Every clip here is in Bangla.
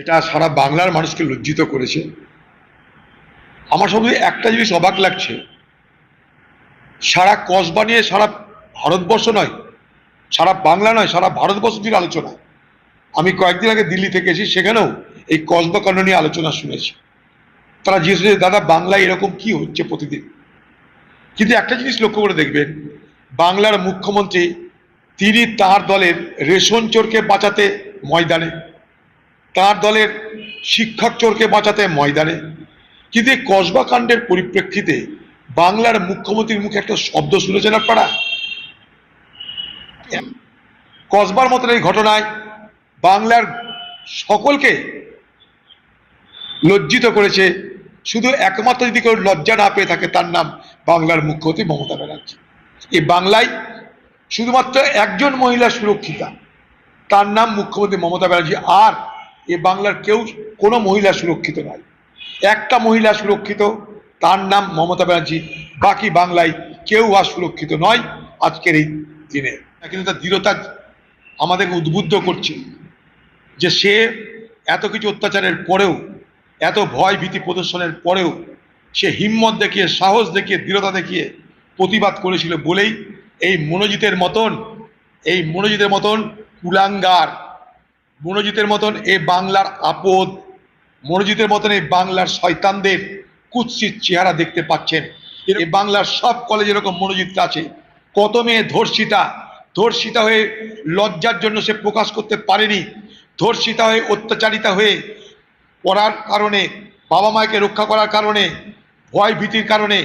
সেটা সারা বাংলার মানুষকে লজ্জিত করেছে। আমার সঙ্গে একটা জিনিস অবাক লাগছে। সারা কসবা নিয়ে সারা ভারতবর্ষ নয় সারা বাংলা নয় সারা ভারতবর্ষ জুড়ে আলোচনা। আমি কয়েকদিন আগে দিল্লি থেকে এসেছি সেখানেও এই কসবা কাণ্ড নিয়ে আলোচনা শুনেছি। তারা জিজ্ঞেস করেছে, দাদা বাংলায় এরকম কি হচ্ছে প্রতিদিন? কিন্তু একটা জিনিস লক্ষ্য করে দেখবেন বাংলার মুখ্যমন্ত্রী তিনি তার দলের রেশন চোরকে বাঁচাতে ময়দানে তার দলের শিক্ষক চোরকে বাঁচাতে ময়দানে। কিন্তু কসবা কাণ্ডের পরিপ্রেক্ষিতে বাংলার মুখ্যমন্ত্রীর মুখে একটা শব্দ শুনেছেন আপনারা? কসবার মতন এই ঘটনায় বাংলার সকলকে লজ্জিত করেছে। শুধু একমাত্র যদি কেউ লজ্জা না পেয়ে থাকে, তার নাম বাংলার মুখ্যমন্ত্রী মমতা ব্যানার্জি। এই বাংলায় শুধুমাত্র একজন মহিলা সুরক্ষিতা, তার নাম মুখ্যমন্ত্রী মমতা ব্যানার্জি। আর এ বাংলার কেউ, কোনো মহিলা সুরক্ষিত নয় একটা মহিলা সুরক্ষিত, তার নাম মমতা ব্যানার্জি। বাকি বাংলায় কেউ আর সুরক্ষিত নয় আজকের এই দিনে। কিন্তু তার দৃঢ়তা আমাদেরকে উদ্বুদ্ধ করছে যে সে এত কিছু অত্যাচারের পরেও, এত ভয় ভীতি প্রদর্শনের পরেও, সে হিম্মত দেখিয়ে, সাহস দেখিয়ে, দৃঢ়তা দেখিয়ে প্রতিবাদ করেছিল বলেই এই মনোজিতের মতন, এই মনোজিতের মতন কুলাঙ্গার মনোজিতের মতন এ বাংলার আপদ, মনোজিতের মতন এই বাংলার শয়তানদের কুৎসিত চেহারা দেখতে পাচ্ছেন। এই বাংলার সব কলেজে এরকম মনোজিত আছে। কত মেয়ে ধর্ষিতা ধর্ষিতা হয়ে লজ্জার জন্য সে প্রকাশ করতে পারেনি, ধর্ষিতা হয়ে অত্যাচারিতা হয়ে পড়ার কারণে, বাবা মাকে রক্ষা করার কারণে, ভয় ভীতির কারণে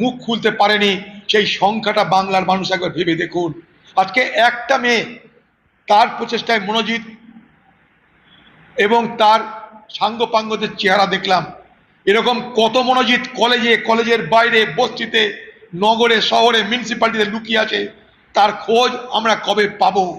মুখ খুলতে পারেনি, সেই সংখ্যাটা বাংলার মানুষ একবার ভেবে দেখুন। আজকে একটা মেয়ে, তার প্রচেষ্টায় মনোজিৎ এবং তার সাঙ্গপাঙ্গদের চেহারা দেখলাম। এরকম কত মনোজিৎ কলেজে, কলেজের বাইরে বস্তিতে, নগরে, শহরে মিউনিসিপ্যালিটিতে লুকিয়ে আছে, তার খোঁজ আমরা কবে পাব?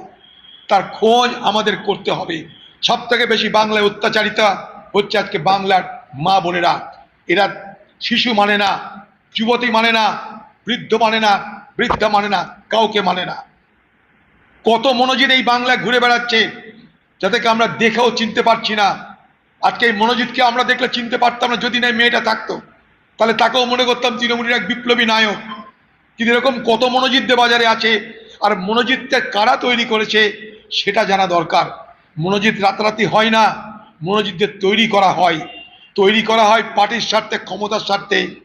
তার খোঁজ আমাদের করতে হবে। সব থেকে বেশি বাংলায় অত্যাচারিতা হচ্ছে আজকে বাংলার মা বোনেরা। এরা শিশু মানে না, যুবতী মানে না, বৃদ্ধ মানে না, বৃদ্ধা মানে না, কাউকে মানে না। কত মনোজিৎ এই বাংলায় ঘুরে বেড়াচ্ছে যাদেরকে আমরা দেখেও চিনতে পারছি না। আজকে এই মনোজিৎকে আমরা দেখলে চিনতে পারতাম না, যদি না মেয়েটা থাকতো। তাহলে তাকেও মনে করতাম তৃণমূলের এক বিপ্লবী নায়ক। কিন্তু এরকম কত মনোজিৎদের বাজারে আছে, আর মনোজিৎটা কারা তৈরি করেছে, সেটা জানা দরকার। মনোজিৎ রাতারাতি হয় না মনোজিৎদের তৈরি করা হয়। তৈরি করা হয় পার্টির স্বার্থে, ক্ষমতার স্বার্থে।